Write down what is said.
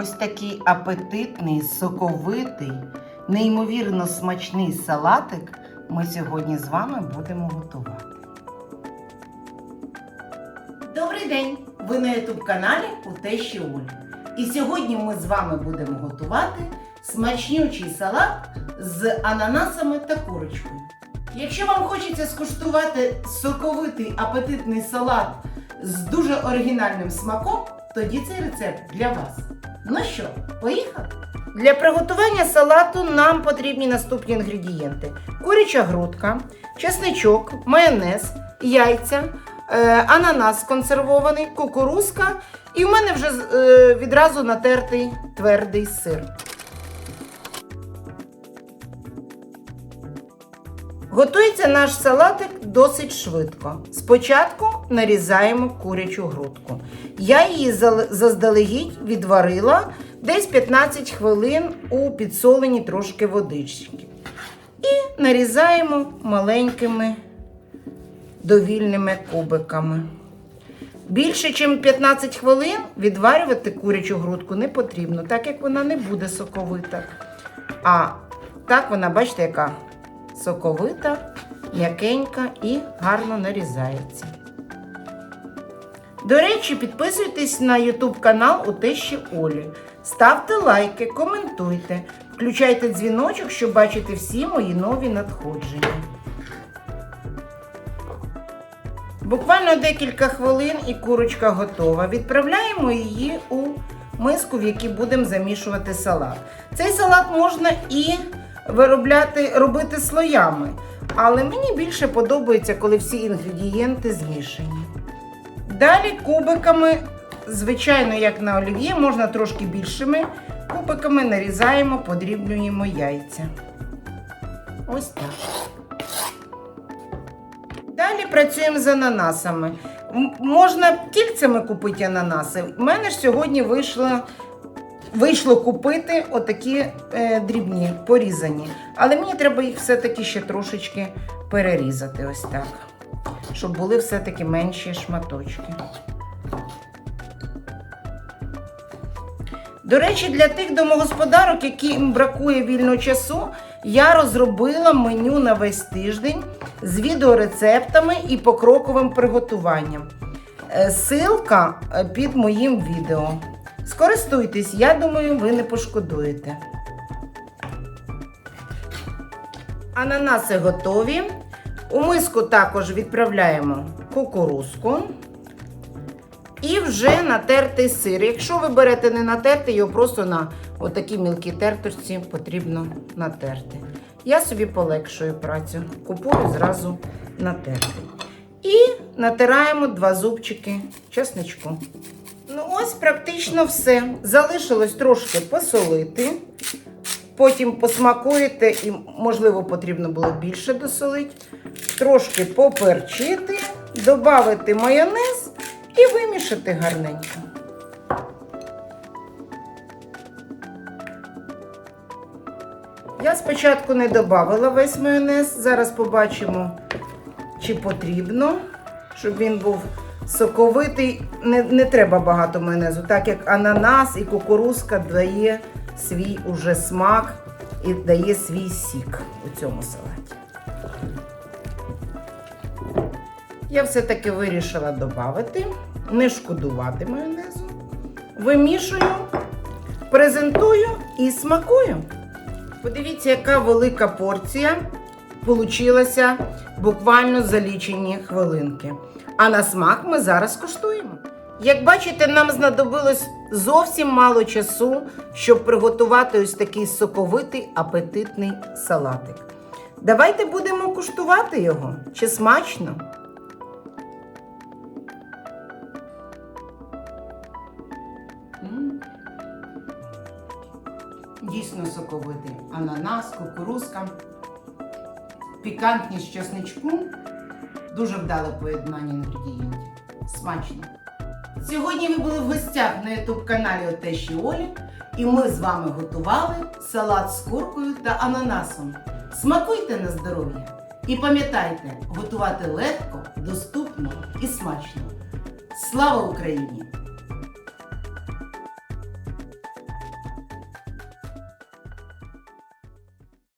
Ось такий апетитний, соковитий, неймовірно смачний салатик ми сьогодні з вами будемо готувати. Добрий день! Ви на youtube каналі у Тещі Олі. І сьогодні ми з вами будемо готувати смачнючий салат з ананасами та курочкою. Якщо вам хочеться скуштувати соковитий апетитний салат з дуже оригінальним смаком, тоді цей рецепт для вас. Ну що, поїхали? Для приготування салату нам потрібні наступні інгредієнти: куряча грудка, чесничок, майонез, яйця, е, ананас консервований, кукурузка і в мене вже е, відразу натертий твердий сир. Готується наш салатик досить швидко. Спочатку нарізаємо курячу грудку. Я її заздалегідь відварила десь 15 хвилин у підсоленій трошки водички. І нарізаємо маленькими довільними кубиками. Більше, ніж 15 хвилин відварювати курячу грудку не потрібно, так як вона не буде соковита. А так вона, бачите, яка соковита, м'якенька і гарно нарізається. До речі, підписуйтесь на YouTube канал у Тещі Олі. Ставте лайки, коментуйте, включайте дзвіночок, щоб бачити всі мої нові надходження. Буквально декілька хвилин і курочка готова. Відправляємо її у миску, в якій будемо замішувати салат. Цей салат можна і виробляти, робити слоями, але мені більше подобається, коли всі інгредієнти змішані. Далі кубиками, звичайно, як на олів'є, можна трошки більшими кубиками нарізаємо, подрібнюємо яйця. Ось так. Далі працюємо з ананасами. Можна кільцями купити ананаси. У мене ж сьогодні вийшло, вийшло купити отакі е, дрібні, порізані. Але мені треба їх все-таки ще трошечки перерізати, ось так. Щоб були все-таки менші шматочки. До речі, для тих домогосподарок, яким бракує вільного часу, я розробила меню на весь тиждень з відеорецептами і покроковим приготуванням. Е, Силка е, під моїм відео. Скористуйтесь, я думаю, ви не пошкодуєте. Ананаси готові. У миску також відправляємо кукурузку. І вже натертий сир. Якщо ви берете не натертий, його просто на отакій мілкій терточці потрібно натерти. Я собі полегшую працю. Купую зразу натертий. І натираємо два зубчики чесничку. Ось практично все. Залишилось трошки посолити. Потім посмакуєте, і, можливо, потрібно було більше досолити. Трошки поперчити, додати майонез і вимішати гарненько. Я спочатку не додавала весь майонез. Зараз побачимо, чи потрібно, щоб він був соковитий. Не, не треба багато майонезу, так як ананас і кукурузка дає свій уже смак і дає свій сік у цьому салаті. Я все-таки вирішила додати, не шкодувати майонезу. Вимішую, презентую і смакую. Подивіться, яка велика порція получилася буквально за лічені хвилинки. А на смак ми зараз куштуємо. Як бачите, нам знадобилось зовсім мало часу, щоб приготувати ось такий соковитий апетитний салатик. Давайте будемо куштувати його. Чи смачно? Дійсно соковитий. Ананас, кукурузка, пікантність чесничку. Дуже вдале поєднання інгредієнтів. Смачно. Сьогодні ви були в гостях на youtube каналі Отеші Олі, і ми з вами готували салат з куркою та ананасом. Смакуйте на здоров'я! І пам'ятайте, готувати легко, доступно і смачно. Слава Україні!